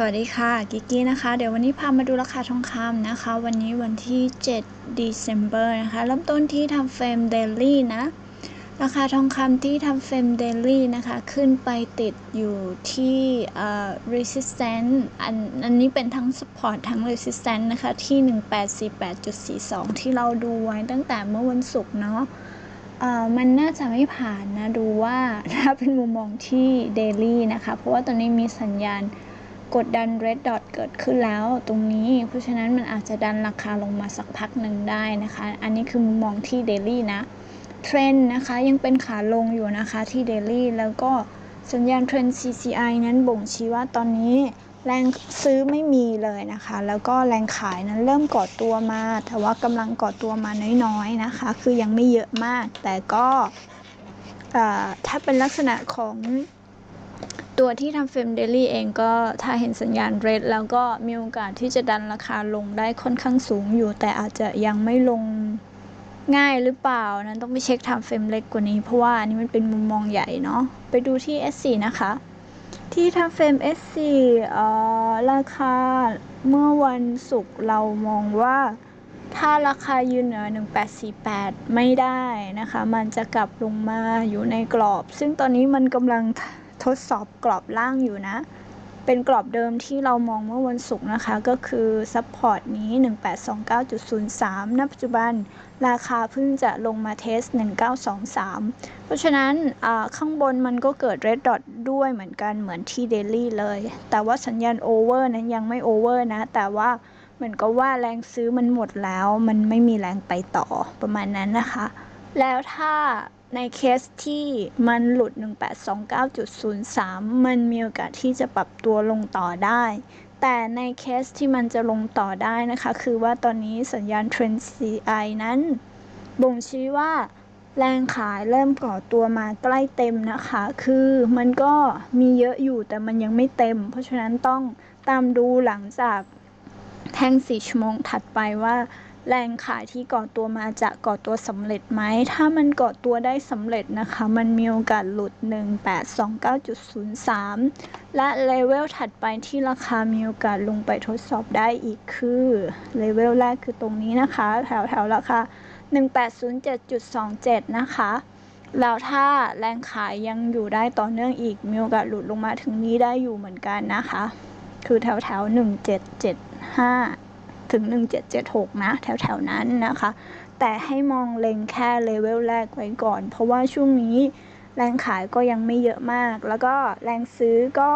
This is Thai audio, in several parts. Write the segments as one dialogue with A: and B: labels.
A: สวัสดีค่ะกิกกี้นะคะ เดี๋ยววันนี้พามาดูราคาทองคำนะคะ วันนี้วันที่ 7 December นะคะ เริ่มต้นที่ทำเฟรมเดลี่นะ ราคาทองคำที่ทำเฟรมเดลี่นะคะ ขึ้นไปติดอยู่ที่เอ่อ resistance อันอันนี้เป็นทั้ง support ทั้ง resistance นะคะ ที่ 1848.42 ที่เราดูไว้ตั้งแต่เมื่อวันศุกร์เนาะเอ่อมันน่าจะไม่ผ่านนะ ดูว่าถ้าเป็นมุมมองที่เดลี่นะคะ เพราะว่าตอนนี้มีสัญญาณ กดดัน red dot เกิดขึ้นแล้วตรงนี้ เพราะฉะนั้นมันอาจจะดันราคาลงมาสักพักหนึ่งได้นะคะ อันนี้คือมุมมองที่เดลี่นะ เทรนนะคะยังเป็นขาลงอยู่นะคะที่เดลี่แล้วก็สัญญาณเทรน CCI นั้นบ่งชี้ว่าตอนนี้แรงซื้อไม่มีเลยนะคะ แล้วก็แรงขายนั้นเริ่มก่อตัวมา แต่ว่ากำลังก่อตัวมาน้อยๆนะคะ คือยังไม่เยอะมาก แต่ก็ถ้าเป็นลักษณะของ ตัวที่ทำเฟรมเดลี่เองก็ถ้าเห็นสัญญาณเรดแล้วก็มีโอกาสที่จะดันราคาลงได้ค่อนข้างสูงอยู่ แต่อาจจะยังไม่ลงง่ายหรือเปล่านั้นต้องไปเช็คทม์เฟรมเล็กกว่านี้ เพราะว่าอันนี้มันเป็นมุมมองใหญ่เนาะไปดูที่ S4 นะคะ ที่ทม์เฟรม S4 เอ่อราคาเมื่อวันศุกร์เรามองว่าถ้าราคายืนเหนือ 1848 ไม่ได้นะคะ มันจะกลับลงมาอยู่ในกรอบ ซึ่งตอนนี้มันกำลัง ทดสอบกรอบล่างอยู่นะ เป็นกรอบเดิมที่เรามองเมื่อวันศุกร์นะคะ ก็คือซัพพอร์ตนี้ 1829.03 ณ ปัจจุบัน ราคาเพิ่งจะลงมาเทส 1923 เพราะฉะนั้นข้างบนมันก็เกิด red dot ด้วยเหมือนกันเหมือนที่ daily เลย แต่ว่าสัญญาณ over นั้นยังไม่ over นะ แต่ว่าเหมือนกับว่าแรงซื้อมันหมดแล้ว มันไม่มีแรงไปต่อประมาณนั้นนะคะ แล้วถ้า ในเคสที่มันหลุด 1829.03 มันมีโอกาสที่จะปรับตัวลงต่อได้ แต่ในเคสที่มันจะลงต่อได้นะคะ คือว่าตอนนี้สัญญาณ Trend CI นั้นบ่งชี้ว่าแรงขายเริ่มก่อตัวมาใกล้เต็มนะคะ คือมันก็มีเยอะอยู่แต่มันยังไม่เต็ม เพราะฉะนั้นต้องตามดูหลังจากแท่ง4ชั่วโมงถัดไปว่า แรงขายที่ก่อตัวมาจะก่อตัวสำเร็จไหม ถ้ามันก่อตัวได้สำเร็จนะคะ มันมีโอกาสหลุด 1829.03 และเลเวลถัดไปที่ราคามีโอกาสลงไปทดสอบได้อีกคือเลเวลแรกคือตรงนี้นะคะ แถวแถวราคา 1807.27 นะคะแล้วถ้าแรงขายยังอยู่ได้ต่อเนื่องอีก มีโอกาสหลุดลงมาถึงนี้ได้อยู่เหมือนกันนะคะ คือแถวแถว1775 ถึง 1776 นะ แถวๆนั้นนะคะ แต่ให้มองเล็งแค่เลเวลแรกไว้ก่อน เพราะว่าช่วงนี้แรงขายก็ยังไม่เยอะมาก แล้วก็แรงซื้อก็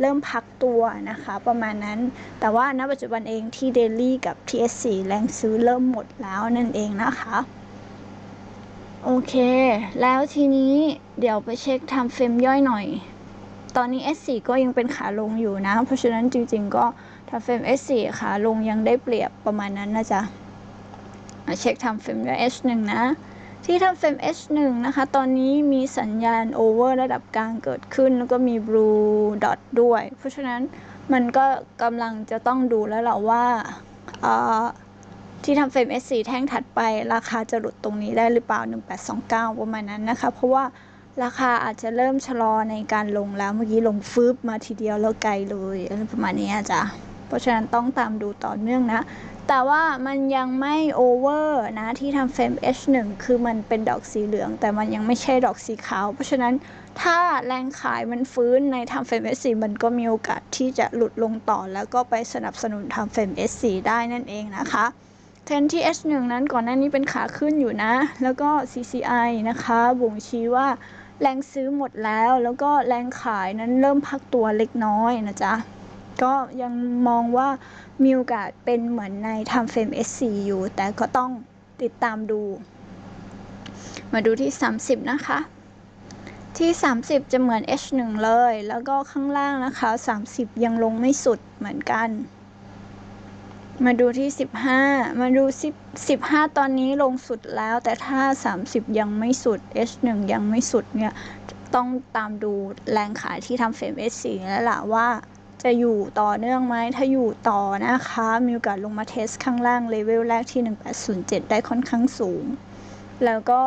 A: เริ่มพักตัวนะคะ ประมาณนั้น แต่ว่าณปัจจุบันเองที่ Daily กับ TS4 แรงซื้อเริ่มหมดแล้วนั่นเองนะคะ โอเค แล้วทีนี้เดี๋ยวไปเช็คทำเฟรมย่อยหน่อย ตอนนี้ S4 ก็ยังเป็นขาลงอยู่นะ เพราะฉะนั้นจริงๆก็ ถ้าเฟรม S4 ขาลงยังได้เปรียบประมาณนั้นนะจ๊ะมาเช็คทำเฟรม H1 นะ ที่ทำเฟรม H1 นะคะ ตอนนี้มีสัญญาณโอเวอร์ระดับกลางเกิดขึ้น แล้วก็มี blue dot ด้วย เพราะฉะนั้นมันก็กำลังจะต้องดูแล้วแหละว่าที่ทำเฟรม S4 แท่งถัดไป ราคาจะหลุดตรงนี้ได้หรือเปล่า 1829 ประมาณนั้นนะคะ เพราะว่าราคาอาจจะเริ่มชะลอในการลงแล้ว เมื่อกี้ลงฟืบมาทีเดียวแล้วไกลเลยอะไรประมาณนี้จ้ะ เพราะฉะนั้นต้องตามดูต่อเนื่องนะ แต่ว่ามันยังไม่โอเวอร์นะที่ทำเฟรม H1 คือมันเป็นดอกสีเหลือง แต่มันยังไม่ใช่ดอกสีขาว เพราะฉะนั้นถ้าแรงขายมันฟื้นในทำเฟรม S4 มันก็มีโอกาสที่จะหลุดลงต่อ แล้วก็ไปสนับสนุนทำเฟรม S4 ได้นั่นเองนะคะเทนที่ H1 นั้นก่อนหน้านี้เป็นขาขึ้นอยู่นะ แล้วก็ CCI นะคะบ่งชี้ว่าแรงซื้อหมดแล้ว แล้วก็แรงขายนั้นเริ่มพักตัวเล็กน้อยนะจ๊ะ ก็ยังมองว่ามีโอกาสเป็นเหมือนในทำเฟรม S4 อยู่ แต่ก็ต้องติดตามดู มาดูที่ 30 นะคะ ที่ 30 จะเหมือน H1 เลย แล้วก็ข้างล่างนะคะ 30 ยังลงไม่สุดเหมือนกัน มาดูที่ 15 มาดู10 15 ตอนนี้ลงสุดแล้ว แต่ถ้า 30 ยังไม่สุด H1 ยังไม่สุดเนี่ยต้องตามดูแรงขายที่ทำเฟรม S4 แล้วล่ะว่า จะอยู่ต่อเนื่องไหมถ้าอยู่ต่อนะคะ มีโอกาสลงมาเทสข้างล่างเลเวลแรกที่ 1807 ได้ค่อนข้างสูง แล้วก็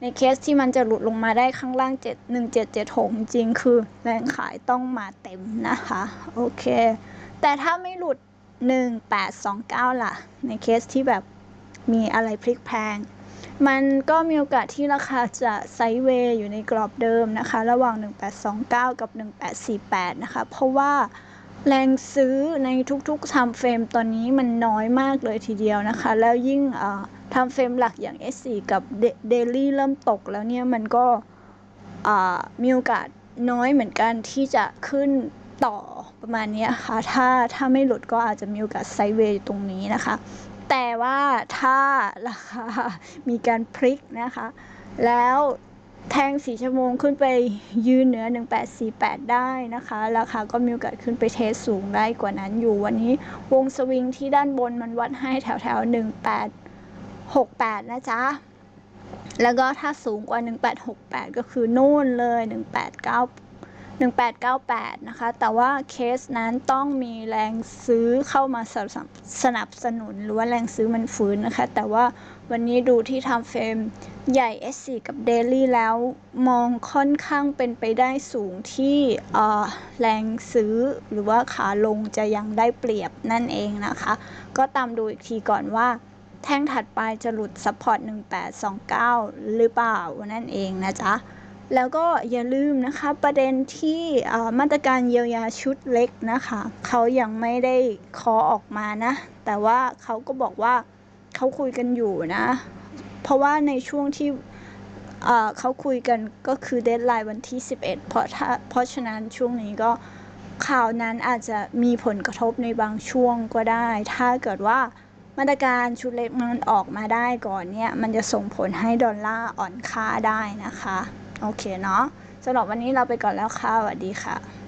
A: ในเคสที่มันจะหลุดลงมาได้ข้างล่าง 7 1776 จริงคือแรงขายต้องมาเต็มนะคะ โอเค แต่ถ้าไม่หลุด 1829 ล่ะ ในเคสที่แบบมีอะไรพลิกแพงมันก็มีโอกาสที่ราคาจะไซด์เวย์อยู่ในกรอบเดิมนะคะ ระหว่าง 1829 กับ 1848 นะคะ เพราะว่า แรงซื้อในทุกๆ time frame ตอนนี้มันน้อยมากเลยทีเดียวนะคะ แล้วยิ่งอ่า time frame หลักอย่าง S4 กับ Daily เริ่มตกแล้วเนี่ย มันก็มีโอกาสน้อยเหมือนกันที่จะขึ้นต่อประมาณนี้ค่ะ ถ้าถ้าไม่หลุดก็อาจจะมีโอกาสไซด์เวย์ตรงนี้นะคะ แต่ว่าถ้าราคามีการพลิกนะคะ แล้ว แทงสีชั่วโมงขึ้นไปยืนเหนือ 1848 ได้นะคะ ราคาก็มีโอกาสขึ้นไปเทสสูงได้กว่านั้นอยู่วันนี้ วงสวิงที่ด้านบนมันวัดให้แถวแถว1868 นะจ๊ะ แล้วก็ถ้าสูงกว่า 1868 ก็คือนู่นเลย 189 1898 นะคะ แต่ว่าเคสนั้นต้องมีแรงซื้อเข้ามาสนับสน,บสนุน หรือว่าแรงซื้อมันฟื้นนะคะ แต่ว่าวันนี้ดูที่ทำเฟรมใหญ่ S4 กับ Daily แล้วมองค่อนข้างเป็นไปได้สูงที่แรงซื้อหรือว่าขาลงจะยังได้เปรียบนั่นเองนะคะ ก็ตามดูอีกทีก่อนว่าแท่งถัดไปจะหลุด support 1829 หรือเปล่านั่นเองนะจ๊ะ แล้วก็อย่าลืมนะคะประเด็นที่มาตรการเยียวยาชุดเล็กนะคะเขายังไม่ได้เคอออกมานะ แต่ว่าเขาก็บอกว่าเขาคุยกันอยู่นะ เพราะว่าในช่วงที่เอ่อเขาคุยกันก็คือเดทไลน์วันที่ 11 เพราะถ้าเพราะฉะนั้นช่วงนี้ก็ข่าวนั้นอาจจะมีผลกระทบในบางช่วงก็ได้ ถ้าเกิดว่ามาตรการชุดเล็กมันออกมาได้ก่อนเนี่ย มันจะส่งผลให้ดอลลาร์อ่อนค่าได้นะคะ โอเคเนาะสำหรับวันนี้เราไปก่อนแล้วค่ะสวัสดีค่ะ